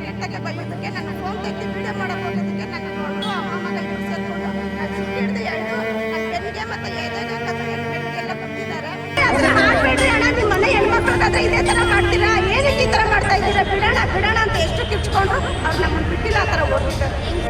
ಕೆಟ್ಟಗೆ ಬೈಯೋದಕ್ಕೆ ನನ್ನ ಫೋನ್ ತೆಗೆದು ವಿಡಿಯೋ ಮಾಡಕ್ ಹೋಗೋದಕ್ಕೆ ನನ್ನ ದೊಡ್ಡ ಅಮ್ಮ ಮಗ ಸುತ್ತಿ ಹಿಡ್ದು ನನ್ನ ಬೆನ್ನಿಗೆ ಮತ್ತೆ ಏನೇನು ಬೆನ್ನಿಗೆಲ್ಲ ಬಂದಿದ್ದಾರೆ ಅದನ್ನ ಅಣ್ಣ ನಿಮ್ಮ ಮನೆ ಇದೇ ತರ ಮಾಡ್ತೀರಾ? ಏನಕ್ಕೆ ಈ ತರ ಮಾಡ್ತಾ ಇದ್ದೀರಾ? ಬಿಡೋಣ ಬಿಡೋಣ ಅಂತ ಎಷ್ಟು ಕಿಚ್ಕೊಂಡ್ರು ಅವ್ರು ನಮ್ಮನ್ನ ಬಿಟ್ಟಿಲ್ಲ ಆ ಥರ ಹೋಗಿದ್ದಾರೆ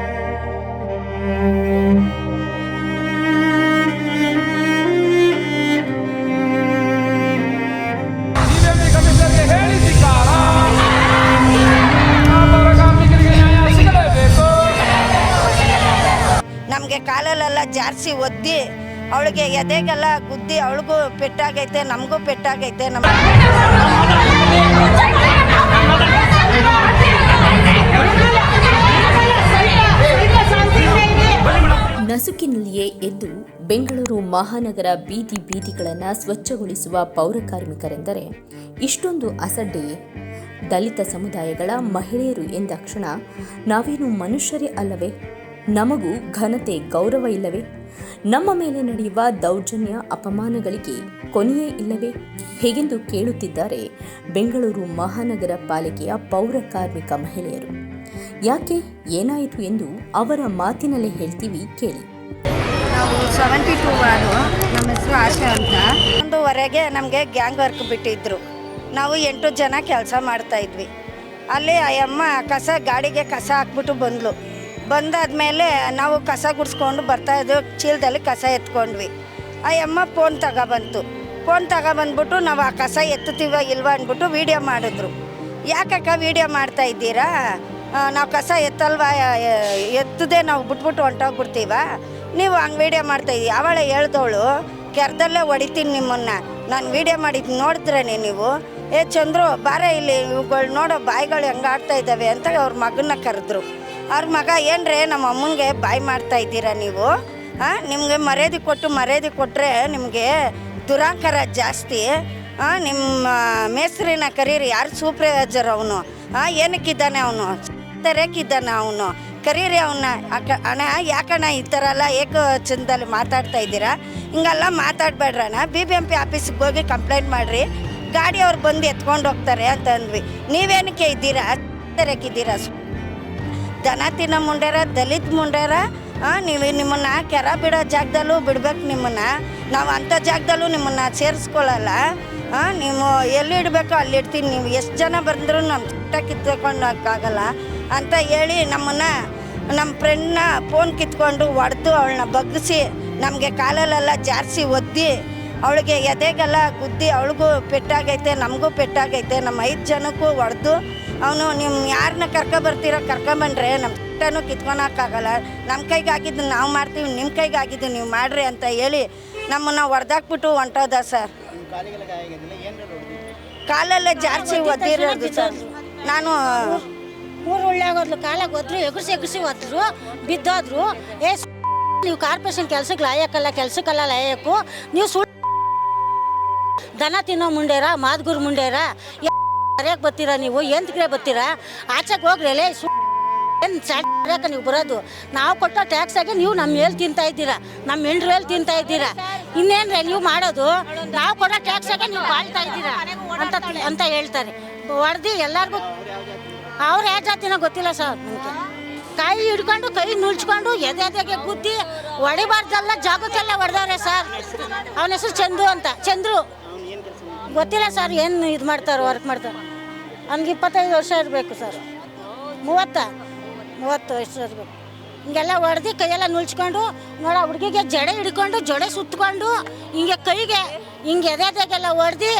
ಕಾಲಲ್ಲೆಲ್ಲ ಒದ್ದಿ ಅವಳಿಗೆ ಎದೆಗೆಲ್ಲ ಗುದ್ದಿ ಅವಳಿಗೂ ಪೆಟ್ಟಾಗೈತೆ, ನಮಗೂ ಪೆಟ್ಟಾಗೈತೆ, ನಮ್ಮ ನಸುಕಿನಲ್ಲಿಯೇ ಎದ್ದು ಬೆಂಗಳೂರು ಮಹಾನಗರ ಬೀದಿ ಬೀದಿಗಳನ್ನು ಸ್ವಚ್ಛಗೊಳಿಸುವ ಪೌರ ಕಾರ್ಮಿಕರೆಂದರೆ ಇಷ್ಟೊಂದು ಅಸಡ್ಡೆಯೇ? ದಲಿತ ಸಮುದಾಯಗಳ ಮಹಿಳೆಯರು ಎಂದಾಕ್ಷಣ ನಾವೇನು ಮನುಷ್ಯರೇ ಅಲ್ಲವೇ? ನಮಗೂ ಘನತೆ ಗೌರವ ಇಲ್ಲವೇ? ನಮ್ಮ ಮೇಲೆ ನಡೆಯುವ ದೌರ್ಜನ್ಯ, ಅಪಮಾನಗಳಿಗೆ ಕೊನೆಯೇ ಇಲ್ಲವೇ? ಹೇಗೆಂದು ಕೇಳುತ್ತಿದ್ದಾರೆ ಬೆಂಗಳೂರು ಮಹಾನಗರ ಪಾಲಿಕೆಯ ಪೌರ ಕಾರ್ಮಿಕ ಮಹಿಳೆಯರು. ಯಾಕೆ ಏನಾಯಿತು ಎಂದು ಅವರ ಮಾತಿನಲ್ಲೇ ಹೇಳ್ತೀವಿ ಕೇಳಿ. ನಾವು ಸೆವೆಂಟಿ ಟೂ ವಾರು ನಮ್ಮ ಹೆಸರು ಆಶೆ ಅಂತ. ಒಂದೂವರೆಗೆ ನಮಗೆ ಗ್ಯಾಂಗ್ ವರ್ಕ್ ಬಿಟ್ಟಿದ್ರು. ನಾವು ಎಂಟು ಜನ ಕೆಲಸ ಮಾಡ್ತಾ ಇದ್ವಿ. ಅಲ್ಲಿ ಆ ಅಮ್ಮ ಕಸ, ಗಾಡಿಗೆ ಕಸ ಹಾಕ್ಬಿಟ್ಟು ಬಂದ್ಲು. ಬಂದಾದ್ಮೇಲೆ ನಾವು ಕಸ ಗುಡಿಸ್ಕೊಂಡು ಬರ್ತಾ ಇದ್ವಿ. ಚೀಲದಲ್ಲಿ ಕಸ ಎತ್ಕೊಂಡ್ವಿ. ಆ ಅಮ್ಮ ಫೋನ್ ತಗೊಬಂತು. ಫೋನ್ ತಗೊಬಂದ್ಬಿಟ್ಟು ನಾವು ಆ ಕಸ ಎತ್ತುತ್ತೀವ ಇಲ್ವ ಅಂದ್ಬಿಟ್ಟು ವೀಡಿಯೋ ಮಾಡಿದ್ರು. ಯಾಕಕ್ಕ ವೀಡಿಯೋ ಮಾಡ್ತಾ ಇದ್ದೀರಾ? ನಾವು ಕಸ ಎತ್ತಲ್ವ? ಎತ್ತದೇ ನಾವು ಬಿಟ್ಬಿಟ್ಟು ಹೊಂಟೋಗ್ಬಿಡ್ತೀವ? ನೀವು ಹಂಗೆ ವೀಡಿಯೋ ಮಾಡ್ತಾ ಇದ್ದೀವಿ ಅವಳೆ ಹೇಳ್ದವಳು ಕೆರೆದಲ್ಲೇ ಹೊಡಿತೀನಿ ನಿಮ್ಮನ್ನ. ನಾನು ವೀಡಿಯೋ ಮಾಡಿದ್ದು ನೋಡಿದ್ರೇನೆ ನೀವು? ಏ ಚಂದ್ರು, ಬಾರ ಇಲ್ಲಿ ಇವುಗಳು ನೋಡೋ ಬಾಯಿಗಳು ಹೆಂಗೆ ಆಡ್ತಾ ಇದ್ದಾವೆ ಅಂತ ಅವ್ರ ಮಗನ್ನ ಕರೆದ್ರು. ಅವ್ರ ಮಗ ಏನ್ರಿ ನಮ್ಮ ಅಮ್ಮನಿಗೆ ಬಾಯಿ ಮಾಡ್ತಾ ಇದ್ದೀರಾ ನೀವು? ಹಾಂ ನಿಮಗೆ ಮರ್ಯಾದೆ ಕೊಟ್ಟು ಮರ್ಯಾದೆ ಕೊಟ್ಟರೆ ನಿಮಗೆ ದುರಾಂಕಾರ ಜಾಸ್ತಿ. ಹಾಂ ನಿಮ್ಮ ಮೇಸ್ತ್ರಿನ ಕರೀರಿ. ಯಾರು ಸೂಪ್ರವೈಸರ್ ಅವನು? ಹಾಂ ಏನಕ್ಕಿದ್ದಾನೆ ಅವನು? ತರಕ್ಕಿದ್ದಾನೆ ಅವನು. ಕರೀರಿ ಅವನ್ನ ಅಕ್ಕ ಅಣ್ಣ, ಯಾಕಣ್ಣ ಈ ಥರ ಎಲ್ಲ ಏಕ ಚಂದಲ್ಲಿ ಮಾತಾಡ್ತಾ ಇದ್ದೀರಾ? ಹಿಂಗೆಲ್ಲ ಮಾತಾಡ್ಬೇಡ್ರಣ್ಣ. ಬಿ ಬಿ ಎಂ ಪಿ ಆಫೀಸಿಗೆ ಹೋಗಿ ಕಂಪ್ಲೇಂಟ್ ಮಾಡಿರಿ. ಗಾಡಿಯವ್ರು ಬಂದು ಎತ್ಕೊಂಡು ಹೋಗ್ತಾರೆ ಅಂತ ಅಂದ್ವಿ ನೀವೇನಕ್ಕೆ ಇದ್ದೀರಾ? ತೆರೆಕಿದ್ದೀರಾ? ದನ ತಿನ್ನೋ ಮುಂಡ್ಯಾರ ದಲಿತ ಮುಂಡ್ಯಾರ ನೀವು ನಿಮ್ಮನ್ನ ಕೆರ ಬಿಡೋ ಜಾಗದಲ್ಲೂ ಬಿಡ್ಬೇಕು ನಿಮ್ಮನ್ನು. ನಾವು ಅಂಥ ಜಾಗದಲ್ಲೂ ನಿಮ್ಮನ್ನು ಸೇರಿಸ್ಕೊಳ್ಳಲ್ಲ ನೀವು ಎಲ್ಲಿ ಇಡಬೇಕೋ ಅಲ್ಲಿ ಇಡ್ತೀನಿ. ನೀವು ಎಷ್ಟು ಜನ ಬಂದರೂ ನಮ್ಮ ಚಿಟ್ಟ ಕಿತ್ಕೊಂಡೋಕ್ಕಾಗಲ್ಲ ಅಂತ ಹೇಳಿ ನಮ್ಮನ್ನು ನಮ್ಮ ಫ್ರೆಂಡ್ನ ಫೋನ್ ಕಿತ್ಕೊಂಡು ಹೊಡೆದು ಅವಳನ್ನ ಬಗ್ಗಿಸಿ, ನಮಗೆ ಕಾಲಲ್ಲೆಲ್ಲ ಜಾರಿಸಿ ಒದ್ದಿ, ಅವಳಿಗೆ ಎದೆಗೆಲ್ಲ ಗುದ್ದಿ ಅವಳಿಗೂ ಪೆಟ್ಟಾಗೈತೆ, ನಮಗೂ ಪೆಟ್ಟಾಗೈತೆ ನಮ್ಮ ಐದು ಜನಕ್ಕೂ ಹೊಡೆದು ಅವನು ನಿಮ್ಮ ಯಾರನ್ನ ಕರ್ಕೊಬರ್ತೀರೋ ಕರ್ಕೊಂಬಂದ್ರೆ ನಮ್ಮ ಚಿಟ್ಟನೂ ಕಿತ್ಕೊಳಕ್ಕಾಗಲ್ಲ. ನಮ್ಮ ಕೈಗಾಗಿದ್ದು ನಾವು ಮಾಡ್ತೀವಿ ನಿಮ್ಮ ಕೈಗಾಗಿದ್ದು ನೀವು ಮಾಡ್ರಿ ಅಂತ ಹೇಳಿ ನಮ್ಮನ್ನು ಹೊಡೆದಾಕ್ಬಿಟ್ಟು ಹೊಂಟೋದ ಸರ್. ಕಾಲೆಲ್ಲ ಜಾರ್ಸಿ ಒದ್ದಿರೋದು ಸರ್. ನಾನು ಮೂರು ಉಳ್ಳಾಗೋದ್ಲು ಕಾಲಾಗ ಹೋದ್ರು ಎಗುರ್ಸಿ ಎಗುರ್ಸಿ ಹೋದ್ರು ಬಿದ್ದೋದ್ರು. ಏ ನೀವು ಕಾರ್ಪೊರೇಷನ್ ಕೆಲ್ಸಕ್ಕೆ ಲಾಯಕ್ಕಲ್ಲ ಕೆಲ್ಸಕ್ಕಲ್ಲ ಲಾಯಕ್ಕು. ನೀವು ಸುಳ್ಳು ದನ ತಿನ್ನೋ ಮುಂಡೇರ ಮಾದ್ಗುರು ಮುಂಡೇರ? ಸರಿಯಾಗಿ ಬರ್ತೀರಾ ನೀವು? ಎಂತಕ್ಕೆ ಬರ್ತೀರಾ? ಆಚೆಗೆ ಹೋಗ್ರಿ, ಲೇ, ಸು ಏನು ನೀವು ಬರೋದು? ನಾವು ಕೊಟ್ಟೋ ಟ್ಯಾಕ್ಸಾಗೆ ನೀವು ನಮ್ಮ ಮೇಲೆ ತಿಂತಾ ಇದ್ದೀರಾ ನಮ್ಮ ಹೆಂಡ್ರ ತಿಂತಾ ಇದ್ದೀರಾ. ಇನ್ನೇನ್ರೆ ನೀವು ಮಾಡೋದು? ನಾವು ಕೊಡೋ ಟ್ಯಾಕ್ಸಾಗೆ ನೀವು ಬಾಳ್ತಾ ಇದ್ದೀರಾ ಅಂತ ಅಂತ ಹೇಳ್ತಾರೆ. ಹೊಡೆದು ಎಲ್ಲರಿಗೂ ಅವ್ರು ಯಾವ ಜಾತಿನ ಗೊತ್ತಿಲ್ಲ ಸರ್ ಕೈ ಹಿಡ್ಕೊಂಡು, ಕೈ ನುಳ್ಚ್ಕೊಂಡು, ಎದೆ ಎದೆಗೆ ಗುದ್ದಿ ಹೊಡಿಬಾರ್ದಲ್ಲ ಜಾಗಕ್ಕೆಲ್ಲ ಹೊಡೆದವ್ರೆ ಸರ್. ಅವನ ಹೆಸರು ಚಂದ್ರು ಅಂತ. ಚಂದ್ರು. ಗೊತ್ತಿಲ್ಲ ಸರ್ ಏನು ಇದು ಮಾಡ್ತಾರೆ, ವರ್ಕ್ ಮಾಡ್ತಾರೆ. ಅವ್ನಿಗೆ ಇಪ್ಪತ್ತೈದು ವರ್ಷ ಇರಬೇಕು ಸರ್. ಮೂವತ್ತ, ಮೂವತ್ತು ವರ್ಷ ಇರಬೇಕು. ಹಿಂಗೆಲ್ಲ ಹೊಡೆದು ಕೈಯೆಲ್ಲ ನುಳ್ಚ್ಕೊಂಡು ನೋಡ ಹುಡುಗಿಗೆ ಜಡೆ ಹಿಡ್ಕೊಂಡು, ಜಡೆ ಸುತ್ತಕೊಂಡು ಹಿಂಗೆ ಕೈಗೆ, ಹಿಂಗೆ ಎದೆದೆಗೆಲ್ಲ ಹೊಡೆದು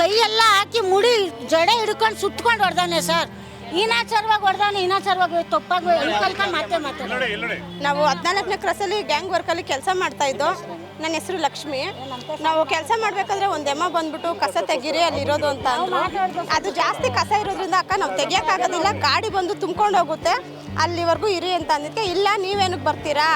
ಕೈಯೆಲ್ಲ ಹಾಕಿ ಮುಡಿ ಜಡೆ ಹಿಡ್ಕೊಂಡು ಸುತ್ಕೊಂಡು ಹೊಡೆದಾನೆ ಸರ್. ಈನಾಚಾರವಾಗಿ ಹೊಡೆದಾನೆ ಈನಾಚಾರವಾಗಿ ತಪ್ಪಾಗಿ ಕಲ್ಕೊಂಡು ಮತ್ತೆ ಮತ್ತೆ ನಾವು ಹದಿನಾಲ್ಕನೇ ಕ್ರಾಸಲ್ಲಿ ಗ್ಯಾಂಗ್ ವರ್ಕಲ್ಲಿ ಕೆಲಸ ಮಾಡ್ತಾ ಇದ್ದೋ. ನನ್ನ ಹೆಸರು ಲಕ್ಷ್ಮಿ. ನಾವು ಕೆಲಸ ಮಾಡಬೇಕಾದ್ರೆ ಒಂದು ಎಮ್ಮ ಬಂದ್ಬಿಟ್ಟು ಕಸ ತೆಗೀರಿ ಅಲ್ಲಿ ಇರೋದು ಅಂತ ಅಂದ್ರು. ಅದು ಜಾಸ್ತಿ ಕಸ ಇರೋದ್ರಿಂದ ಅಕ್ಕ ನಾವು ತೆಗಿಯೋಕ್ಕಾಗೋದಿಲ್ಲ. ಗಾಡಿ ಬಂದು ತುಂಬ್ಕೊಂಡು ಹೋಗುತ್ತೆ. ಅಲ್ಲಿವರೆಗೂ ಇರಿ ಅಂತ ಅಂದಿದ್ಕೆ ಇಲ್ಲ, ನೀವೇನಕ್ಕೆ ಬರ್ತೀರಾ?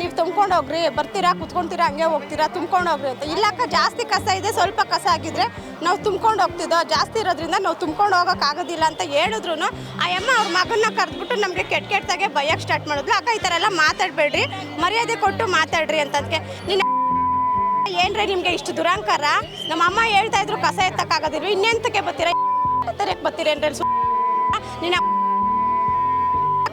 ನೀವು ತುಂಬ್ಕೊಂಡು ಹೋಗ್ರಿ ಬರ್ತೀರಾ, ಕುತ್ಕೊಂತೀರಾ, ಹಂಗೆ ಹೋಗ್ತೀರಾ ತುಂಬ್ಕೊಂಡು ಹೋಗ್ರಿ ಅಂತ. ಇಲ್ಲ ಅಕ್ಕ, ಜಾಸ್ತಿ ಕಸ ಇದೆ, ಸ್ವಲ್ಪ ಕಸ ಆಗಿದ್ರೆ ನಾವು ತುಂಬ್ಕೊಂಡು ಹೋಗ್ತಿದ್ದೋ, ಜಾಸ್ತಿ ಇರೋದ್ರಿಂದ ನಾವು ತುಂಬ್ಕೊಂಡು ಹೋಗೋಕ್ಕಾಗೋದಿಲ್ಲ ಅಂತ ಹೇಳಿದ್ರು ಆ ಅಮ್ಮ ಅವ್ರ ಮಗನ್ನ ಕರೆದ್ಬಿಟ್ಟು ನಮಗೆ ಕೆಟ್ಟ ಕೆಟ್ಟದಾಗೆ ಬೈಯಕ್ಕೆ ಸ್ಟಾರ್ಟ್ ಮಾಡಿದ್ಲು. ಅಕ್ಕ, ಈ ಥರ ಎಲ್ಲ ಮಾತಾಡಬೇಡ್ರಿ, ಮರ್ಯಾದೆ ಕೊಟ್ಟು ಮಾತಾಡ್ರಿ ಅಂತಂದ್ಕೆ ನೀನು ಏನ್ರಿ ನಿಮಗೆ ಇಷ್ಟು ದುರಂಕಾರ? ನಮ್ಮ ಅಮ್ಮ ಹೇಳ್ತಾ ಇದ್ರು ಕಸ ಎತ್ತಕ್ಕಾಗೋದಿಲ್ಲ ಇನ್ನೆಂತಕ್ಕೆ ಬರ್ತೀರಾ? ಬರ್ತೀರೇನ್ರಿ? ನೀನು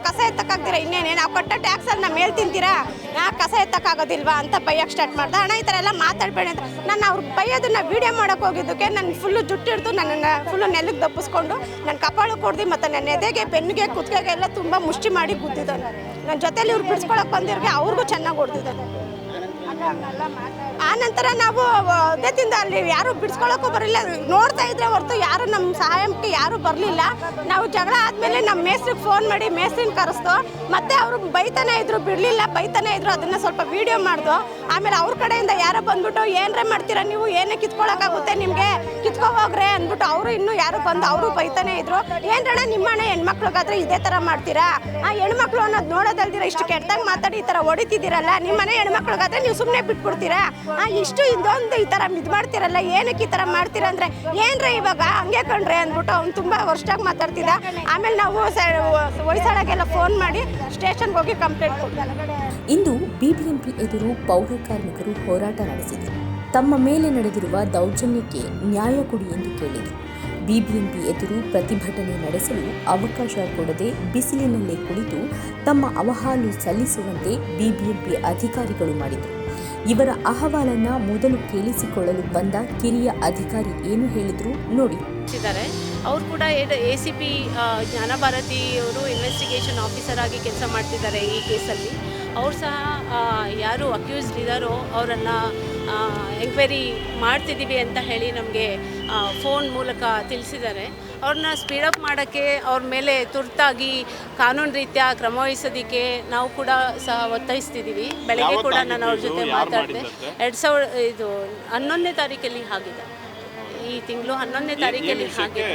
ಕಸ ಎತ್ತಕ್ಕಾಗ್ದಿರ ಇನ್ನೇನೇ ನಾವು ಕೊಟ್ಟ ಟ್ಯಾಕ್ಸಲ್ಲಿ ನಮ್ಮ ಮೇಲೆ ತಿಂತೀರಾ? ಆ, ಕಸ ಎತ್ತಕ್ಕಾಗೋದಿಲ್ವಾ ಅಂತ ಬೈಯಕ್ಕೆ ಸ್ಟಾರ್ಟ್ ಮಾಡ್ದೆ. ಅಣ್ಣ ಈ ಥರ ಎಲ್ಲ ಮಾತಾಡಬೇಡಿ ಅಂತ ನಾನು ಅವ್ರು ಬೈಯೋದನ್ನ ವಿಡಿಯೋ ಮಾಡೋಕೆ ಹೋಗಿದ್ದಕ್ಕೆ ನನ್ನ ಫುಲ್ಲು ಜುಟ್ಟಿಡ್ದು ನನ್ನನ್ನು ಫುಲ್ಲು ನೆಲಕ್ಕೆ ದಪ್ಪಿಸ್ಕೊಂಡು ನನ್ನ ಕಪಾಳು ಕೊಡ್ದು ಮತ್ತು ನನ್ನ ಎದೆಗೆ ಬೆನ್ನಿಗೆ ಕುತ್ತಿಗೆಗೆ ಎಲ್ಲ ತುಂಬ ಮುಷ್ಟಿ ಮಾಡಿ ಗುದ್ದಿದ್ದಾನೆ ನನ್ನ ಜೊತೆಲಿ ಇವ್ರು ಬಿಡಿಸ್ಕೊಳಕ್ಕೆ ಬಂದಿರೋಗೆ ಅವ್ರಿಗೂ ಚೆನ್ನಾಗಿ ಹೊಡೆದಿದ್ದಾನೆ. ಆ ನಂತರ ನಾವು ಅದೇ ತಿಂದ ಅಲ್ಲಿ ಯಾರು ಬಿಡಿಸ್ಕೊಳಕು ಬರಲಿಲ್ಲ. ನೋಡ್ತಾ ಇದ್ರೆ ಹೊರತು ಯಾರು ನಮ್ಮ ಸಹಾಯಕ್ಕೆ ಯಾರು ಬರಲಿಲ್ಲ. ನಾವು ಜಗಳ ಆದ್ಮೇಲೆ ನಮ್ಮ ಮೇಸ್ರಿಗೆ ಫೋನ್ ಮಾಡಿ ಮೇಸ್ರಿನ ಕರೆಸ್ತು ಮತ್ತೆ ಅವರು ಬೈತಾನೆ ಇದ್ರು, ಬಿಡಲಿಲ್ಲ, ಬೈತಾನೆ ಇದ್ರು, ಅದನ್ನ ಸ್ವಲ್ಪ ವಿಡಿಯೋ ಮಾಡ್ದು. ಆಮೇಲೆ ಅವ್ರ ಕಡೆಯಿಂದ ಯಾರೋ ಬಂದ್ಬಿಟ್ಟು, ಏನ್ರೆ ಮಾಡ್ತೀರಾ ನೀವು? ಏನೇ ಕಿತ್ಕೊಳಕ್ಕಾಗುತ್ತೆ ನಿಮಗೆ? ಕಿತ್ಕೊ ಹೋಗ್ರೆ, ಅಂದ್ಬಿಟ್ಟು ಅವರು ಇನ್ನೂ ಯಾರು ಬಂದು ಅವರು ಬೈತಾನೆ ಇದ್ರು. ಏನ್ರಣ ನಿಮ್ಮ ಅಣ್ಣ ಹೆಣ್ಮಕ್ಳಿಗಾದ್ರೆ ಇದೇ ಥರ ಮಾಡ್ತೀರಾ? ಆ ಹೆಣ್ಮಕ್ಳು ಅನ್ನೋದು ನೋಡೋದಲ್ದಿರ ಇಷ್ಟು ಕೆಟ್ಟದಾಗ ಮಾತಾಡಿ, ಈ ಥರ ಹೊಡಿತಿದ್ದೀರಲ್ಲ? ನಿಮ್ಮ ಮನೆ ಹೆಣ್ಮಕ್ಳಿಗಾದ್ರೆ ನೀವು ಸುಮ್ಮನೆ ಬಿಟ್ಬಿಡ್ತೀರಾ? ಇಷ್ಟು ಇದೊಂದು ಈ ಥರ ಇದು ಮಾಡ್ತೀರಲ್ಲ, ಏನಕ್ಕೆ ಈ ಥರ ಮಾಡ್ತೀರಾ ಅಂದರೆ, ಏನ್ರೆ ಇವಾಗ ಹಂಗೆ ಕಣ್ರೆ ಅಂದ್ಬಿಟ್ಟು ಅವ್ನು ತುಂಬ ವರ್ಷಾಗಿ ಮಾತಾಡ್ತಿದ್ದ. ಆಮೇಲೆ ನಾವು ಹೊಯ್ಸಳಗೆಲ್ಲ ಫೋನ್ ಮಾಡಿ ಸ್ಟೇಷನ್ಗೆ ಹೋಗಿ ಕಂಪ್ಲೇಂಟ್ ಕೊಡ್ತೀವಿ ಇಂದು ಬಿಬಿಎಂಪಿ ಎದುರು ಪೌರ ಕಾರ್ಮಿಕರು ಹೋರಾಟ ನಡೆಸಿದರು ತಮ್ಮ ಮೇಲೆ ನಡೆದಿರುವ ದೌರ್ಜನ್ಯಕ್ಕೆ ನ್ಯಾಯ ಕೊಡಿ ಎಂದು ಕೇಳಿದರು ಬಿಬಿಎಂಪಿ ಎದುರು ಪ್ರತಿಭಟನೆ ನಡೆಸಲು ಅವಕಾಶ ಕೊಡದೆ ಬಿಸಿಲಿನಲ್ಲೇ ಕುಳಿತು ತಮ್ಮ ಅವಹಾಲು ಸಲ್ಲಿಸುವಂತೆ ಬಿಬಿಎಂಪಿ ಅಧಿಕಾರಿಗಳು ಮಾಡಿದರು. ಇವರ ಅಹವಾಲನ್ನ ಮೊದಲು ಕೇಳಿಸಿಕೊಳ್ಳಲು ಬಂದ ಕಿರಿಯ ಅಧಿಕಾರಿ ಏನು ಹೇಳಿದ್ರು ನೋಡಿ. ಅವ್ರು ಕೂಡ ಎ ಸಿ ಪಿ ಜ್ಞಾನಭಾರತಿ ಅವರು ಇನ್ವೆಸ್ಟಿಗೇಷನ್ ಆಫೀಸರ್ ಆಗಿ ಕೆಲಸ ಮಾಡ್ತಿದ್ದಾರೆ ಈ ಕೇಸಲ್ಲಿ. ಅವ್ರು ಸಹ ಯಾರು ಅಕ್ಯೂಸ್ಡ್ ಇದ್ದಾರೋ ಅವರನ್ನ ಎಂಕ್ವೈರಿ ಮಾಡ್ತಿದ್ದೀವಿ ಅಂತ ಹೇಳಿ ನಮಗೆ ಫೋನ್ ಮೂಲಕ ತಿಳಿಸಿದ್ದಾರೆ. ಅವ್ರನ್ನ ಸ್ಪೀಡಪ್ ಮಾಡೋಕ್ಕೆ ಅವ್ರ ಮೇಲೆ ತುರ್ತಾಗಿ ಕಾನೂನು ರೀತಿಯ ಕ್ರಮ ವಹಿಸೋದಕ್ಕೆ ನಾವು ಕೂಡ ಸಹ ಒತ್ತಾಯಿಸ್ತಿದ್ದೀವಿ ಬೆಳಗ್ಗೆ ಕೂಡ ನಾನು ಅವ್ರ ಜೊತೆ ಮಾತಾಡಿದೆ. ಎರಡು ಸಾವಿರ ಇದು ಹನ್ನೊಂದನೇ ತಾರೀಕಲ್ಲಿ ಆಗಿದೆ ಈ ತಿಂಗಳು ಹನ್ನೊಂದನೇ ತಾರೀಕಲ್ಲಿ ಆಗಿದೆ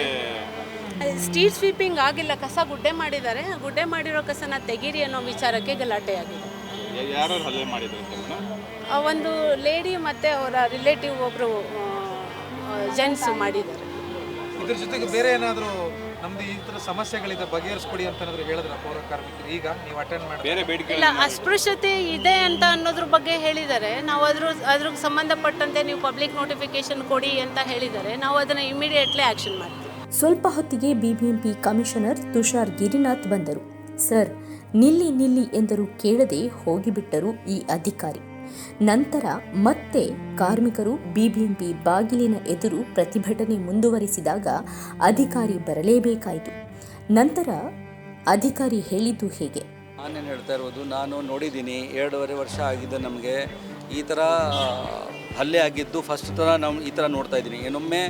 ಸ್ಟ್ರೀಟ್ ಸ್ವೀಪಿಂಗ್ ಆಗಿಲ್ಲ. ಕಸ ಗುಡ್ಡೆ ಮಾಡಿದ್ದಾರೆ. ಗುಡ್ಡೆ ಮಾಡಿರೋ ಕಸನ ತೆಗೀರಿ ಅನ್ನೋ ವಿಚಾರಕ್ಕೆ ಗಲಾಟೆ ಆಗಿದೆ. ಒಂದು ಲೇಡಿ ಮತ್ತು ಅವರ ರಿಲೇಟಿವ್ ಒಬ್ಬರು ಜೆಂಟ್ಸ್ ಮಾಡಿದ್ದಾರೆ ಇದ್ರ ಜೊತೆಗೆ ಬೇರೆ ಏನಾದರೂ ನಮ್ದು ಈ ಥರ ಸಮಸ್ಯೆಗಳಿದೆ ಬಗೆಹರಿಸ್ಕೊಡಿ ಅಂತ ಹೇಳಿದ್ರೆ ಹೇಳಿದ್ರ ಪೌರ ಕಾರ್ಮಿಕರು? ಈಗ ನೀವು ಅಟೆಂಡ್ ಮಾಡಿ ಬೇರೆ ಬೇಡಿಕೆ ಇಲ್ಲ ಅಸ್ಪೃಶ್ಯತೆ ಇದೆ ಅಂತ ಅನ್ನೋದ್ರ ಬಗ್ಗೆ ಹೇಳಿದ್ದಾರೆ. ನಾವು ಅದ್ರ ಅದ್ರ ಸಂಬಂಧಪಟ್ಟಂತೆ ನೀವು ಪಬ್ಲಿಕ್ ನೋಟಿಫಿಕೇಶನ್ ಕೊಡಿ ಅಂತ ಹೇಳಿದ್ದಾರೆ. ನಾವು ಅದನ್ನು ಇಮಿಡಿಯೇಟ್ಲಿ ಆಕ್ಷನ್ ಮಾಡ್ತೀವಿ. ಸ್ವಲ್ಪ ಹೊತ್ತಿಗೆ ಬಿಬಿಎಂಪಿ ಕಮಿಷನರ್ ತುಷಾರ್ ಗಿರಿನಾಥ್ ಬಂದರು. ಸರ್ ನಿಲ್ಲಿ ನಿಲ್ಲಿ ಎಂದರು ಕೇಳದೆ ಹೋಗಿಬಿಟ್ಟರು ಈ ಅಧಿಕಾರಿ. ನಂತರ ಮತ್ತೆ ಕಾರ್ಮಿಕರು ಬಿಬಿಎಂಪಿ ಬಾಗಿಲಿನ ಎದುರು ಪ್ರತಿಭಟನೆ ಮುಂದುವರಿಸಿದಾಗ ಅಧಿಕಾರಿ ಬರಲೇಬೇಕಾಯಿತು. ನಂತರ ಅಧಿಕಾರಿ ಹೇಳಿದ್ದು ಹೇಗೆ? ನಾನೇನು ಹೇಳ್ತಾ ಇರೋದು, ನಾನು ನೋಡಿದ್ದೀನಿ, ಎರಡೂವರೆ ವರ್ಷ ಆಗಿದೆ ನಮಗೆ ಈ ಥರ ಹಲ್ಲೆ ಆಗಿದ್ದು ಫಸ್ಟ್ ಥರ ನಾವು ಈ ಥರ ನೋಡ್ತಾ ಇದ್ದೀನಿ. ಏನೊಮ್ಮೆ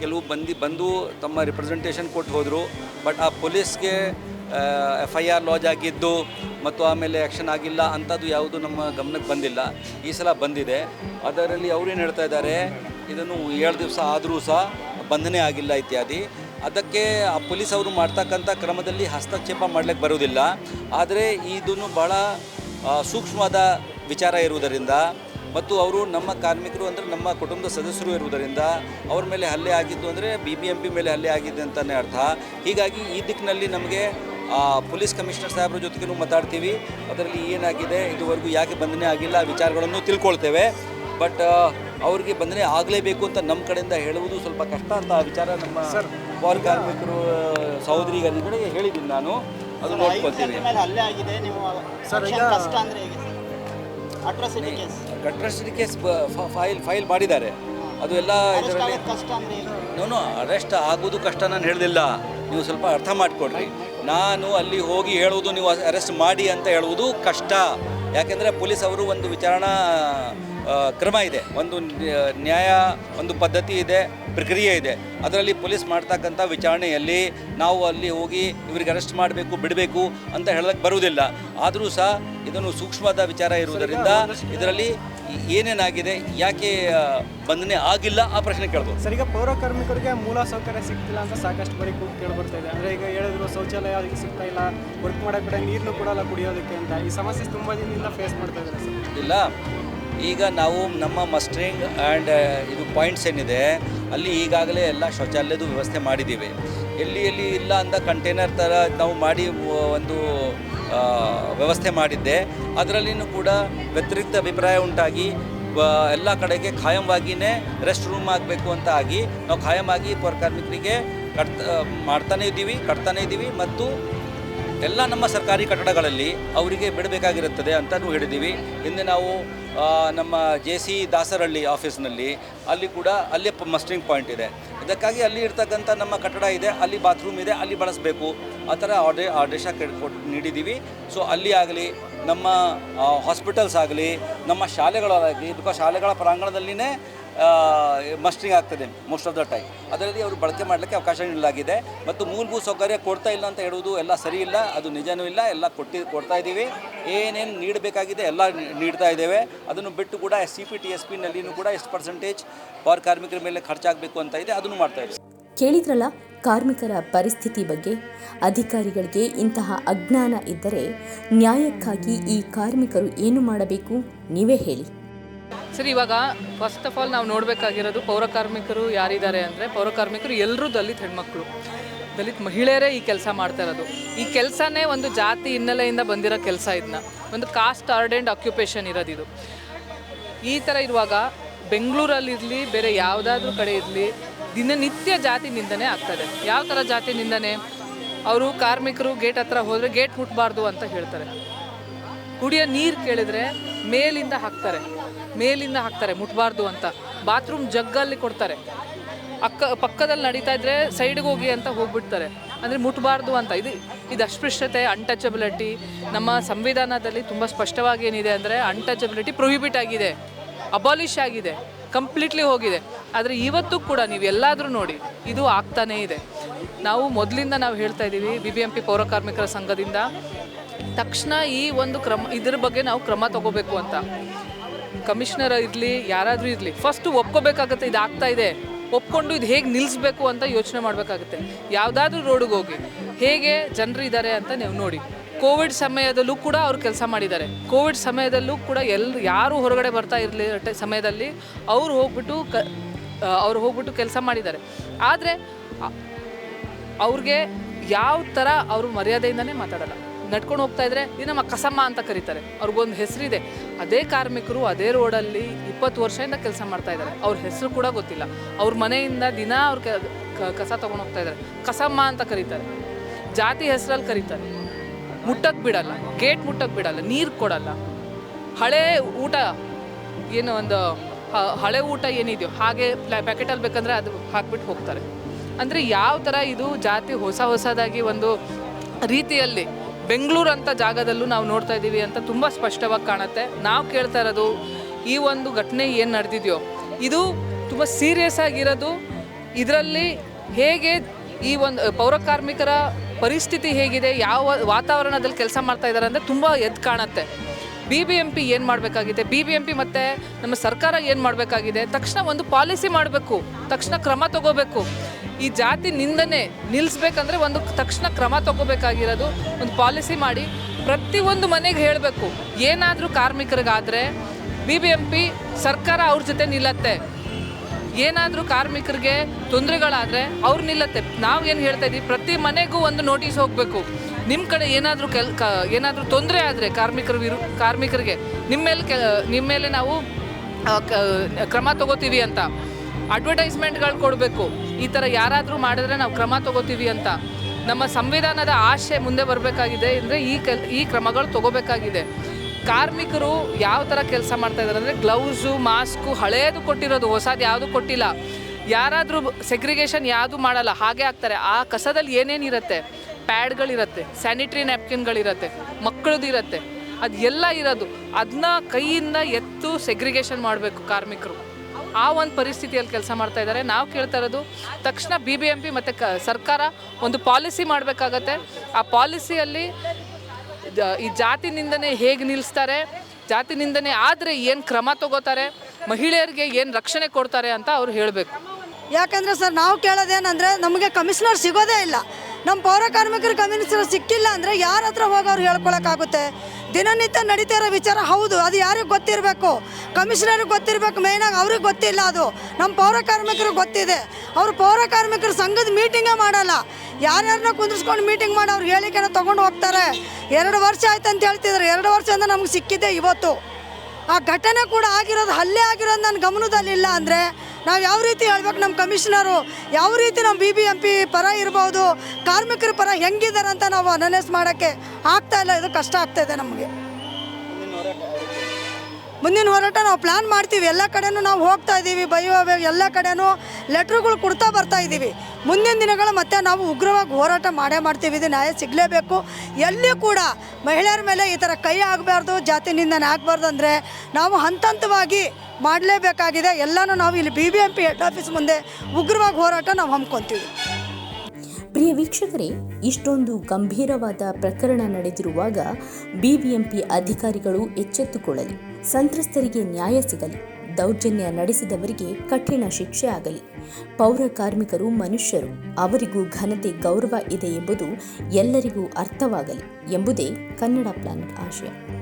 ಕೆಲವು ಬಂದು ಬಂದು ತಮ್ಮ ರಿಪ್ರೆಸೆಂಟೇಷನ್ ಕೊಟ್ಟು ಹೋದರು ಬಟ್ ಆ ಪೊಲೀಸ್ಗೆ ಎಫ್ ಐ ಆರ್ ಲಾಜ್ ಆಗಿದ್ದು ಮತ್ತು ಆಮೇಲೆ ಆ್ಯಕ್ಷನ್ ಆಗಿಲ್ಲ ಅಂಥದ್ದು ಯಾವುದು ನಮ್ಮ ಗಮನಕ್ಕೆ ಬಂದಿಲ್ಲ. ಈ ಸಲ ಬಂದಿದೆ. ಅದರಲ್ಲಿ ಅವರೇನು ಹೇಳ್ತಾ ಇದ್ದಾರೆ, ಇದನ್ನು ಏಳು ದಿವಸ ಆದರೂ ಸಹ ಬಂಧನೆ ಆಗಿಲ್ಲ ಇತ್ಯಾದಿ. ಅದಕ್ಕೆ ಆ ಪೊಲೀಸ್ ಅವರು ಮಾಡ್ತಕ್ಕಂಥ ಕ್ರಮದಲ್ಲಿ ಹಸ್ತಕ್ಷೇಪ ಮಾಡಲಿಕ್ಕೆ ಬರುವುದಿಲ್ಲ. ಆದರೆ ಇದನ್ನು ಭಾಳ ಸೂಕ್ಷ್ಮವಾದ ವಿಚಾರ ಇರುವುದರಿಂದ ಮತ್ತು ಅವರು ನಮ್ಮ ಕಾರ್ಮಿಕರು ಅಂದರೆ ನಮ್ಮ ಕುಟುಂಬದ ಸದಸ್ಯರು ಇರುವುದರಿಂದ ಅವ್ರ ಮೇಲೆ ಹಲ್ಲೆ ಆಗಿದ್ದು ಅಂದರೆ ಬಿ ಬಿ ಎಂ ಪಿ ಮೇಲೆ ಹಲ್ಲೆ ಆಗಿದೆ ಅಂತಲೇ ಅರ್ಥ. ಹೀಗಾಗಿ ಈ ದಿಕ್ಕಿನಲ್ಲಿ ನಮಗೆ ಪೊಲೀಸ್ ಕಮಿಷನರ್ ಸಾಹೇಬ್ರ ಜೊತೆಗೂ ಮಾತಾಡ್ತೀವಿ. ಅದರಲ್ಲಿ ಏನಾಗಿದೆ ಇದುವರೆಗೂ ಯಾಕೆ ಬಂಧನೆ ಆಗಿಲ್ಲ ವಿಚಾರಗಳನ್ನು ತಿಳ್ಕೊಳ್ತೇವೆ. ಬಟ್ ಅವ್ರಿಗೆ ಬಂಧನೆ ಆಗಲೇಬೇಕು ಅಂತ ನಮ್ಮ ಕಡೆಯಿಂದ ಹೇಳುವುದು ಸ್ವಲ್ಪ ಕಷ್ಟ ಅಂತ ಆ ವಿಚಾರ ನಮ್ಮ ಪೌರ ಕಾರ್ಮಿಕರು ಸಹೋದರಿಗಳಿಗೆ ಹೇಳಿದ್ದೀನಿ ನಾನು. ಅದು ನೋಡ್ಕೊಳ್ತೀವಿ. ಅಟ್ರಾಸಿಟಿ ಕೇಸ್ ಫೈಲ್ ಫೈಲ್ ಮಾಡಿದ್ದಾರೆ. ಅದು ಎಲ್ಲ ಇದರಲ್ಲಿ ನಾನು ಅರೆಸ್ಟ್ ಆಗೋದು ಕಷ್ಟ ನಾನು ಹೇಳಲಿಲ್ಲ ನೀವು ಸ್ವಲ್ಪ ಅರ್ಥ ಮಾಡಿಕೊಡ್ರಿ ನಾನು ಅಲ್ಲಿ ಹೋಗಿ ಹೇಳುವುದು ನೀವು ಅರೆಸ್ಟ್ ಮಾಡಿ ಅಂತ ಹೇಳುವುದು ಕಷ್ಟ. ಯಾಕೆಂದರೆ ಪೊಲೀಸ್ ಅವರು ಒಂದು ವಿಚಾರಣಾ ಕ್ರಮ ಇದೆ. ಒಂದು ನ್ಯಾಯ ಒಂದು ಪದ್ಧತಿ ಇದೆ ಪ್ರಕ್ರಿಯೆ ಇದೆ. ಅದರಲ್ಲಿ ಪೊಲೀಸ್ ಮಾಡ್ತಕ್ಕಂಥ ವಿಚಾರಣೆಯಲ್ಲಿ ನಾವು ಅಲ್ಲಿ ಹೋಗಿ ಇವರಿಗೆ ಅರೆಸ್ಟ್ ಮಾಡಬೇಕು ಬಿಡಬೇಕು ಅಂತ ಹೇಳೋಕ್ಕೆ ಬರುವುದಿಲ್ಲ. ಆದರೂ ಸಹ ಇದನ್ನು ಸೂಕ್ಷ್ಮವಾದ ವಿಚಾರ ಇರುವುದರಿಂದ ಇದರಲ್ಲಿ ಏನೇನಾಗಿದೆ ಯಾಕೆ ಬಂಧನೆ ಆಗಿಲ್ಲ ಆ ಪ್ರಶ್ನೆ ಕೇಳ್ಬೋದು. ಸರ್ ಈಗ ಪೌರ ಕಾರ್ಮಿಕರಿಗೆ ಮೂಲ ಸೌಕರ್ಯ ಸಿಗ್ತಿಲ್ಲ ಅಂತ ಸಾಕಷ್ಟು ಬರೀ ಕೇಳಿ ಬರ್ತಾ ಇದೆ. ಅಂದರೆ ಈಗ ಹೇಳಿದ್ರು ಶೌಚಾಲಯ ಅದಕ್ಕೆ ಸಿಗ್ತಾ ಇಲ್ಲ ವರ್ಕ್ ಮಾಡೋ ಕಡೆ ನೀರನ್ನು ಕೊಡಲ್ಲ ಕುಡಿಯೋದಕ್ಕೆ ಅಂತ. ಈ ಸಮಸ್ಯೆ ತುಂಬ ದಿನದಿಂದ ಫೇಸ್ ಮಾಡ್ತಾ ಇದ್ದಾರೆ ಸರ್. ಇಲ್ಲ ಈಗ ನಾವು ನಮ್ಮ ಮಸ್ಟ್ರಿಂಗ್ ಆ್ಯಂಡ್ ಇದು ಪಾಯಿಂಟ್ಸ್ ಏನಿದೆ, ಅಲ್ಲಿ ಈಗಾಗಲೇ ಎಲ್ಲ ಶೌಚಾಲಯದ ವ್ಯವಸ್ಥೆ ಮಾಡಿದ್ದೀವಿ. ಎಲ್ಲಿ ಎಲ್ಲಿ ಇಲ್ಲ ಅಂದ ಕಂಟೈನರ್ ಥರ ನಾವು ಮಾಡಿ ಒಂದು ವ್ಯವಸ್ಥೆ ಮಾಡಿದ್ದೆ. ಅದರಲ್ಲಿನೂ ಕೂಡ ವ್ಯತಿರಿಕ್ತ ಅಭಿಪ್ರಾಯ ಉಂಟಾಗಿ ಎಲ್ಲ ಕಡೆಗೆ ಖಾಯಂವಾಗಿಯೇ ರೆಸ್ಟ್ ರೂಮ್ ಆಗಬೇಕು ಅಂತ ಆಗಿ, ನಾವು ಖಾಯಮಾಗಿ ಪೌರ ಕಾರ್ಮಿಕರಿಗೆ ಕಟ್ ಮಾಡ್ತಾನೇ ಇದ್ದೀವಿ, ಕಟ್ತಾನೇ ಇದ್ದೀವಿ, ಮತ್ತು ಎಲ್ಲ ನಮ್ಮ ಸರ್ಕಾರಿ ಕಟ್ಟಡಗಳಲ್ಲಿ ಅವರಿಗೆ ಬಿಡಬೇಕಾಗಿರುತ್ತದೆ ಅಂತಲೂ ಹೇಳಿದ್ದೀವಿ. ಹಿಂದೆ ನಾವು ನಮ್ಮ ಜೆ ಸಿ ದಾಸರಹಳ್ಳಿ ಆಫೀಸ್ನಲ್ಲಿ ಅಲ್ಲಿ ಕೂಡ ಅಲ್ಲೇ ಮಸ್ಟಿಂಗ್ ಪಾಯಿಂಟ್ ಇದೆ. ಇದಕ್ಕಾಗಿ ಅಲ್ಲಿ ಇರ್ತಕ್ಕಂಥ ನಮ್ಮ ಕಟ್ಟಡ ಇದೆ, ಅಲ್ಲಿ ಬಾತ್ರೂಮ್ ಇದೆ, ಅಲ್ಲಿ ಬಳಸಬೇಕು. ಆ ಥರ ಆರ್ಡ್ರೆ ಆದೇಶ ಕೊಟ್ಟು ನೀಡಿದ್ದೀವಿ. ಸೊ, ಅಲ್ಲಿ ಆಗಲಿ, ನಮ್ಮ ಹಾಸ್ಪಿಟಲ್ಸ್ ಆಗಲಿ, ನಮ್ಮ ಶಾಲೆಗಳಾಗಲಿ ಬಿಕಾಸ್ ಶಾಲೆಗಳ ಪ್ರಾಂಗಣದಲ್ಲಿನೇ ಮಸ್ಟಿಂಗ್ ಆಗ್ತದೆ ಮೋಸ್ಟ್ ಆಫ್ ದ ಟೈಮ್ ಅದರಲ್ಲಿ ಅವರು ಬಳಕೆ ಮಾಡಲಿಕ್ಕೆ ಅವಕಾಶ ನೀಡಲಾಗಿದೆ. ಮತ್ತು ಮೂಲಭೂತ ಸೌಕರ್ಯ ಕೊಡ್ತಾ ಇಲ್ಲ ಅಂತ ಹೇಳುವುದು ಎಲ್ಲ ಸರಿ ಇಲ್ಲ, ಅದು ನಿಜನೂ ಇಲ್ಲ, ಎಲ್ಲ ಕೊಟ್ಟಿ, ಕೊಡ್ತಾ ಇದ್ದೀವಿ. ಏನೇನು ನೀಡಬೇಕಾಗಿದೆ ಎಲ್ಲ ನೀಡ್ತಾ ಇದ್ದೇವೆ. ಅದನ್ನು ಬಿಟ್ಟು ಕೂಡ S C P T S ಪಿನಲ್ಲಿನೂ ಕೂಡ ಎಷ್ಟು ಪರ್ಸೆಂಟೇಜ್ ಪೌರ ಕಾರ್ಮಿಕರ ಮೇಲೆ ಖರ್ಚಾಗಬೇಕು ಅಂತ ಇದೆ, ಅದನ್ನು ಮಾಡ್ತಾ ಇದ್ದೀವಿ. ಕೇಳಿದ್ರಲ್ಲ, ಕಾರ್ಮಿಕರ ಪರಿಸ್ಥಿತಿ ಬಗ್ಗೆ? ಅಧಿಕಾರಿಗಳಿಗೆ ಇಂತಹ ಅಜ್ಞಾನ ಇದ್ದರೆ ನ್ಯಾಯಕ್ಕಾಗಿ ಈ ಕಾರ್ಮಿಕರು ಏನು ಮಾಡಬೇಕು? ನೀವೇ ಹೇಳಿ. ಸರ್, ಇವಾಗ ಫಸ್ಟ್ ಆಫ್ ಆಲ್ ನಾವು ನೋಡಬೇಕಾಗಿರೋದು ಪೌರಕಾರ್ಮಿಕರು ಯಾರಿದ್ದಾರೆ ಅಂದರೆ ಪೌರಕಾರ್ಮಿಕರು ಎಲ್ಲರೂ ದಲಿತ ಹೆಣ್ಮಕ್ಳು. ದಲಿತ ಮಹಿಳೆಯರೇ ಈ ಕೆಲಸ ಮಾಡ್ತಾ ಇರೋದು. ಈ ಕೆಲಸನೇ ಒಂದು ಜಾತಿ ಹಿನ್ನೆಲೆಯಿಂದ ಬಂದಿರೋ ಕೆಲಸ ಇದನ್ನ ಒಂದು ಕಾಸ್ಟ್ ಆರ್ಡೆಂಡ್ ಆಕ್ಯುಪೇಷನ್ ಇದು ಈ ಥರ ಇರುವಾಗ ಬೆಂಗಳೂರಲ್ಲಿರಲಿ, ಬೇರೆ ಯಾವುದಾದ್ರೂ ಕಡೆ ಇರಲಿ, ದಿನನಿತ್ಯ ಜಾತಿ ನಿಂದನೆ ಆಗ್ತದೆ ಯಾವ ಥರ ಜಾತಿ ನಿಂದನೆ? ಅವರು ಕಾರ್ಮಿಕರು ಗೇಟ್ ಹತ್ರ ಹೋದರೆ ಗೇಟ್ ಮುಟ್ಬಾರ್ದು ಅಂತ ಹೇಳ್ತಾರೆ. ಕುಡಿಯೋ ನೀರು ಕೇಳಿದ್ರೆ ಮೇಲಿಂದ ಹಾಕ್ತಾರೆ. ಮೇಲಿಂದ ಹಾಕ್ತಾರೆ, ಮುಟ್ಬಾರ್ದು ಅಂತ. ಬಾತ್ರೂಮ್ ಜಗ್ಗಲ್ಲಿ ಕೊಡ್ತಾರೆ. ಅಕ್ಕ, ಪಕ್ಕದಲ್ಲಿ ನಡೀತಾ ಇದ್ರೆ ಸೈಡ್ಗೆ ಹೋಗಿ ಅಂತ ಹೋಗ್ಬಿಡ್ತಾರೆ. ಅಂದರೆ ಮುಟ್ಬಾರ್ದು ಅಂತ. ಇದು ಇದು ಅಸ್ಪೃಶ್ಯತೆ ಅನ್ಟಚಬಿಲಿಟಿ ನಮ್ಮ ಸಂವಿಧಾನದಲ್ಲಿ ತುಂಬ ಸ್ಪಷ್ಟವಾಗಿ ಏನಿದೆ ಅಂದರೆ ಅನ್ಟಚಬಿಲಿಟಿ ಪ್ರೊಹಿಬಿಟ್ ಆಗಿದೆ. ಅಬಾಲಿಷ್ ಆಗಿದೆ. ಕಂಪ್ಲೀಟ್ಲಿ ಹೋಗಿದೆ. ಆದರೆ ಇವತ್ತು ಕೂಡ ನೀವು ಎಲ್ಲಾದರೂ ನೋಡಿ, ಇದು ಆಗ್ತಾನೇ ಇದೆ. ನಾವು ಮೊದಲಿಂದ ನಾವು ಹೇಳ್ತಾ ಇದ್ದೀವಿ ಬಿ ಬಿ ಎಂ ಪಿ ಪೌರಕಾರ್ಮಿಕರ ಸಂಘದಿಂದ, ತಕ್ಷಣ ಈ ಒಂದು ಕ್ರಮ, ಇದ್ರ ಬಗ್ಗೆ ನಾವು ಕ್ರಮ ತಗೋಬೇಕು ಅಂತ. ಕಮಿಷನರ್ ಇರಲಿ, ಯಾರಾದರೂ ಇರಲಿ ಫಸ್ಟು ಒಪ್ಕೋಬೇಕಾಗತ್ತೆ ಇದು ಆಗ್ತಾ ಇದೆ. ಒಪ್ಕೊಂಡು ಇದು ಹೇಗೆ ನಿಲ್ಲಿಸ್ಬೇಕು ಅಂತ ಯೋಚನೆ ಮಾಡಬೇಕಾಗುತ್ತೆ. ಯಾವುದಾದ್ರೂ ರೋಡಿಗೆ ಹೋಗಿ, ಹೇಗೆ ಜನರು ಇದ್ದಾರೆ ಅಂತ ನೀವು ನೋಡಿ. ಕೋವಿಡ್ ಸಮಯದಲ್ಲೂ ಕೂಡ ಅವರು ಕೆಲಸ ಮಾಡಿದ್ದಾರೆ. ಕೋವಿಡ್ ಸಮಯದಲ್ಲೂ ಕೂಡ ಎಲ್, ಯಾರು ಹೊರಗಡೆ ಬರ್ತಾ ಇರಲಿ ಸಮಯದಲ್ಲಿ ಅವ್ರು ಹೋಗ್ಬಿಟ್ಟು ಕ ಅವ್ರು ಹೋಗ್ಬಿಟ್ಟು ಕೆಲಸ ಮಾಡಿದ್ದಾರೆ. ಆದರೆ ಅವ್ರಿಗೆ ಯಾವ ಥರ ಅವರು ಮರ್ಯಾದೆಯಿಂದನೇ ಮಾತಾಡಲ್ಲ. ನಡ್ಕೊಂಡು ಹೋಗ್ತಾ ಇದ್ರೆ ಇದು ನಮ್ಮ ಕಸಮ್ಮ ಅಂತ ಕರೀತಾರೆ. ಅವ್ರಿಗೊಂದು ಹೆಸರಿದೆ. ಅದೇ ಕಾರ್ಮಿಕರು ಅದೇ ರೋಡಲ್ಲಿ ಇಪ್ಪತ್ತು ವರ್ಷದಿಂದ ಕೆಲಸ ಮಾಡ್ತಾ ಇದ್ದಾರೆ. ಅವ್ರ ಹೆಸರು ಕೂಡ ಗೊತ್ತಿಲ್ಲ. ಅವ್ರ ಮನೆಯಿಂದ ದಿನ ಅವ್ರ ಕಸ ತೊಗೊಂಡು ಹೋಗ್ತಾ ಇದ್ದಾರೆ. ಕಸಮ್ಮ ಅಂತ ಕರೀತಾರೆ. ಜಾತಿ ಹೆಸರಲ್ಲಿ ಕರೀತಾರೆ. ಮುಟ್ಟಕ್ಕೆ ಬಿಡಲ್ಲ. ಗೇಟ್ ಮುಟ್ಟಕ್ಕೆ ಬಿಡಲ್ಲ. ನೀರು ಕೊಡಲ್ಲ. ಹಳೆ ಊಟ ಏನು ಒಂದು ಹಳೆ ಊಟ ಏನಿದೆಯೋ ಹಾಗೆ ಪ್ಯಾಕೆಟಲ್ಲಿ ಬೇಕಂದ್ರೆ ಅದು ಹಾಕ್ಬಿಟ್ಟು ಹೋಗ್ತಾರೆ. ಅಂದರೆ ಯಾವ ಥರ ಇದು ಜಾತಿ ಹೊಸ ಹೊಸದಾಗಿ ಒಂದು ರೀತಿಯಲ್ಲಿ ಬೆಂಗಳೂರು ಅಂತ ಜಾಗದಲ್ಲೂ ನಾವು ನೋಡ್ತಾ ಇದ್ದೀವಿ ಅಂತ ತುಂಬ ಸ್ಪಷ್ಟವಾಗಿ ಕಾಣುತ್ತೆ. ನಾವು ಕೇಳ್ತಾ ಇರೋದು ಈ ಒಂದು ಘಟನೆ ಏನು ನಡೆದಿದೆಯೋ. ಇದು ತುಂಬ ಸೀರಿಯಸ್ ಆಗಿರೋದು. ಇದರಲ್ಲಿ ಹೇಗೆ ಈ ಒಂದು ಪೌರಕಾರ್ಮಿಕರ ಪರಿಸ್ಥಿತಿ ಹೇಗಿದೆ, ಯಾವ ವಾತಾವರಣದಲ್ಲಿ ಕೆಲಸ ಮಾಡ್ತಾ ಇದ್ದಾರೆ ಅಂದರೆ ತುಂಬ ಎದ್ದು ಕಾಣುತ್ತೆ. ಬಿ ಬಿ ಎಂ ಪಿ ಏನು ಮಾಡಬೇಕಾಗಿದೆ? ಬಿ ಬಿ ಎಂ ಪಿ ಮತ್ತು ನಮ್ಮ ಸರ್ಕಾರ ಏನು ಮಾಡಬೇಕಾಗಿದೆ? ತಕ್ಷಣ ಒಂದು ಪಾಲಿಸಿ ಮಾಡಬೇಕು. ತಕ್ಷಣ ಕ್ರಮ ತಗೋಬೇಕು. ಈ ಜಾತಿ ನಿಂದನೆ ನಿಲ್ಲಿಸ್ಬೇಕಂದ್ರೆ ಒಂದು ತಕ್ಷಣ ಕ್ರಮ ತಗೋಬೇಕಾಗಿರೋದು, ಒಂದು ಪಾಲಿಸಿ ಮಾಡಿ ಪ್ರತಿಯೊಂದು ಮನೆಗೆ ಹೇಳಬೇಕು. ಏನಾದರೂ ಕಾರ್ಮಿಕರಿಗಾದರೆ ಬಿ ಬಿ ಎಂ ಪಿ ಸರ್ಕಾರ ಅವ್ರ ಜೊತೆ ನಿಲ್ಲತ್ತೆ. ಏನಾದರೂ ಕಾರ್ಮಿಕರಿಗೆ ತೊಂದರೆಗಳಾದರೆ ಅವ್ರು ನಿಲ್ಲತ್ತೆ. ನಾವು ಏನು ಹೇಳ್ತಾ ಇದ್ದೀವಿ ಪ್ರತಿ ಮನೆಗೂ ಒಂದು ನೋಟಿಸ್ ಹೋಗಬೇಕು. ನಿಮ್ಮ ಕಡೆ ಏನಾದರೂ ಕೆಲ್ ಏನಾದರೂ ತೊಂದರೆ ಆದರೆ ಕಾರ್ಮಿಕರು ವಿರು, ಕಾರ್ಮಿಕರಿಗೆ ನಿಮ್ಮ ಮೇಲೆ ಕೆ ನಿಮ್ಮ ಮೇಲೆ ನಾವು ಕ್ರಮ ತಗೋತೀವಿ ಅಂತ. ಅಡ್ವರ್ಟೈಸ್ಮೆಂಟ್ಗಳು ಕೊಡಬೇಕು. ಈ ಥರ ಯಾರಾದರೂ ಮಾಡಿದ್ರೆ ನಾವು ಕ್ರಮ ತಗೋತೀವಿ ಅಂತ. ನಮ್ಮ ಸಂವಿಧಾನದ ಆಶೆ ಮುಂದೆ ಬರಬೇಕಾಗಿದೆ ಅಂದರೆ ಈ ಕೆಲ್, ಈ ಕ್ರಮಗಳು ತಗೋಬೇಕಾಗಿದೆ. ಕಾರ್ಮಿಕರು ಯಾವ ಥರ ಕೆಲಸ ಮಾಡ್ತಾ ಇದ್ದಾರೆ ಅಂದರೆ ಗ್ಲೌಸು, ಮಾಸ್ಕು ಹಳೇದು ಕೊಟ್ಟಿರೋದು, ಹೊಸದು ಯಾವುದು ಕೊಟ್ಟಿಲ್ಲ. ಯಾರಾದರೂ ಸೆಗ್ರಿಗೇಷನ್ ಯಾವುದು ಮಾಡಲ್ಲ, ಹಾಗೆ ಆಗ್ತಾರೆ. ಆ ಕಸದಲ್ಲಿ ಏನೇನಿರುತ್ತೆ ಪ್ಯಾಡ್ಗಳಿರುತ್ತೆ, ಸ್ಯಾನಿಟ್ರಿ ನ್ಯಾಪ್ಕಿನ್ಗಳಿರುತ್ತೆ ಮಕ್ಕಳದ್ದು ಇರುತ್ತೆ. ಅದು ಎಲ್ಲ ಇರೋದು. ಅದನ್ನ ಕೈಯಿಂದ ಎತ್ತು ಸೆಗ್ರಿಗೇಷನ್ ಮಾಡಬೇಕು ಕಾರ್ಮಿಕರು. ಆ ಒಂದು ಪರಿಸ್ಥಿತಿಯಲ್ಲಿ ಕೆಲಸ ಮಾಡ್ತಾ ಇದ್ದಾರೆ ನಾವು ಕೇಳ್ತಾ ಇರೋದು, ತಕ್ಷಣ ಬಿ ಬಿ ಎಂ ಪಿ ಮತ್ತು ಕ, ಸರ್ಕಾರ ಒಂದು ಪಾಲಿಸಿ ಮಾಡಬೇಕಾಗತ್ತೆ. ಆ ಪಾಲಿಸಿಯಲ್ಲಿ ಈ ಜಾತಿ ನಿಂದನೆ ಹೇಗೆ ನಿಲ್ಲಿಸ್ತಾರೆ ಜಾತಿ ನಿಂದನೆ ಆದರೆ ಏನು ಕ್ರಮ ತಗೋತಾರೆ, ಮಹಿಳೆಯರಿಗೆ ಏನು ರಕ್ಷಣೆ ಕೊಡ್ತಾರೆ ಅಂತ ಅವ್ರು ಹೇಳಬೇಕು. ಯಾಕಂದರೆ ಸರ್, ನಾವು ಕೇಳೋದೇನಂದರೆ ನಮಗೆ ಕಮಿಷನರ್ ಸಿಗೋದೇ ಇಲ್ಲ. ನಮ್ಮ ಪೌರ ಕಾರ್ಮಿಕರು ಕಮಿಷನರ್ ಸಿಕ್ಕಿಲ್ಲ ಅಂದರೆ ಯಾರ ಹತ್ರ ಹೋಗಿ ಅವ್ರು ಹೇಳ್ಕೊಳಕ್ಕಾಗುತ್ತೆ ದಿನನಿತ್ಯ ನಡೀತಾ ಇರೋ ವಿಚಾರ ಹೌದು, ಅದು ಯಾರಿಗೆ ಗೊತ್ತಿರಬೇಕು. ಕಮಿಷನರಿಗೆ ಗೊತ್ತಿರಬೇಕು ಮೇಯ್ನಾಗಿ ಅವ್ರಿಗೆ ಗೊತ್ತಿಲ್ಲ ಅದು. ನಮ್ಮ ಪೌರ ಕಾರ್ಮಿಕರಿಗೆ ಗೊತ್ತಿದೆ. ಅವರು ಪೌರ ಕಾರ್ಮಿಕರ ಸಂಘದ ಮೀಟಿಂಗೇ ಮಾಡಲ್ಲ. ಯಾರ್ಯಾರನ್ನ ಕುಂದಿರ್ಸ್ಕೊಂಡು ಮೀಟಿಂಗ್ ಮಾಡಿ ಅವ್ರು ಹೇಳಿಕೆನ ತೊಗೊಂಡು ಹೋಗ್ತಾರೆ. ಎರಡು ವರ್ಷ ಆಯ್ತು ಅಂತ ಹೇಳ್ತಿದ್ರು. ಎರಡು ವರ್ಷದಿಂದ ನಮ್ಗೆ ಸಿಕ್ಕಿದ್ದೆ ಇವತ್ತು. ಆ ಘಟನೆ ಕೂಡ ಆಗಿರೋದು, ಹಲ್ಲೆ ಆಗಿರೋದು ನನ್ನ ಗಮನದಲ್ಲಿಲ್ಲ ಅಂದರೆ ನಾವು ಯಾವ ರೀತಿ ಹೇಳ್ಬೇಕು ನಮ್ಮ ಕಮಿಷನರು? ಯಾವ ರೀತಿ ನಮ್ಮ ಬಿ ಬಿ ಎಂ ಪಿ ಪರ ಇರ್ಬೋದು? ಕಾರ್ಮಿಕರ ಪರ ಹೆಂಗಿದ್ದಾರೆ ಅಂತ ನಾವು ಅನಲೈಸ್ ಮಾಡೋಕ್ಕೆ ಆಗ್ತಾ ಇಲ್ಲ. ಇದು ಕಷ್ಟ ಆಗ್ತಾ ಇದೆ ನಮಗೆ. ಮುಂದಿನ ಹೋರಾಟ ನಾವು ಪ್ಲಾನ್ ಮಾಡ್ತೀವಿ. ಎಲ್ಲ ಕಡೆನೂ ನಾವು ಹೋಗ್ತಾ ಇದ್ದೀವಿ ಬಯೋ ಎಲ್ಲ ಕಡೆನೂ ಲೆಟ್ರ್ಗಳು ಕೊಡ್ತಾ ಬರ್ತಾ ಇದ್ದೀವಿ ಮುಂದಿನ ದಿನಗಳು ಮತ್ತೆ ನಾವು ಉಗ್ರವಾಗಿ ಹೋರಾಟ ಮಾಡೇ ಮಾಡ್ತೀವಿ. ಇದು ನ್ಯಾಯ ಸಿಗಲೇಬೇಕು. ಎಲ್ಲಿ ಕೂಡ ಮಹಿಳೆಯರ ಮೇಲೆ ಈ ಥರ ಕೈ ಆಗಬಾರ್ದು, ಜಾತಿ ನಿಂದನೆ ಆಗಬಾರ್ದು ಅಂದರೆ ನಾವು ಹಂತ ಹಂತವಾಗಿ ಮಾಡಲೇಬೇಕಾಗಿದೆ. ಎಲ್ಲನೂ ನಾವು ಇಲ್ಲಿ B B M P head office ಮುಂದೆ ಉಗ್ರವಾಗಿ ಹೋರಾಟ ನಾವು ಹಮ್ಮಿಕೊತೀವಿ. ಪ್ರಿಯ ವೀಕ್ಷಕರೇ, ಇಷ್ಟೊಂದು ಗಂಭೀರವಾದ ಪ್ರಕರಣ ನಡೆದಿರುವಾಗ ಬಿಬಿಎಂಪಿ ಅಧಿಕಾರಿಗಳು ಎಚ್ಚೆತ್ತುಕೊಳ್ಳಲಿ. ಸಂತ್ರಸ್ತರಿಗೆ ನ್ಯಾಯ ಸಿಗಲಿ, ದೌರ್ಜನ್ಯ ನಡೆಸಿದವರಿಗೆ ಕಠಿಣ ಶಿಕ್ಷೆ ಆಗಲಿ. ಪೌರ ಕಾರ್ಮಿಕರು, ಮನುಷ್ಯರು, ಅವರಿಗೂ ಘನತೆ, ಗೌರವ ಇದೆ ಎಂಬುದು ಎಲ್ಲರಿಗೂ ಅರ್ಥವಾಗಲಿ ಎಂಬುದೇ ಕನ್ನಡ ಪ್ಲಾನೆಟ್ ಆಶಯ.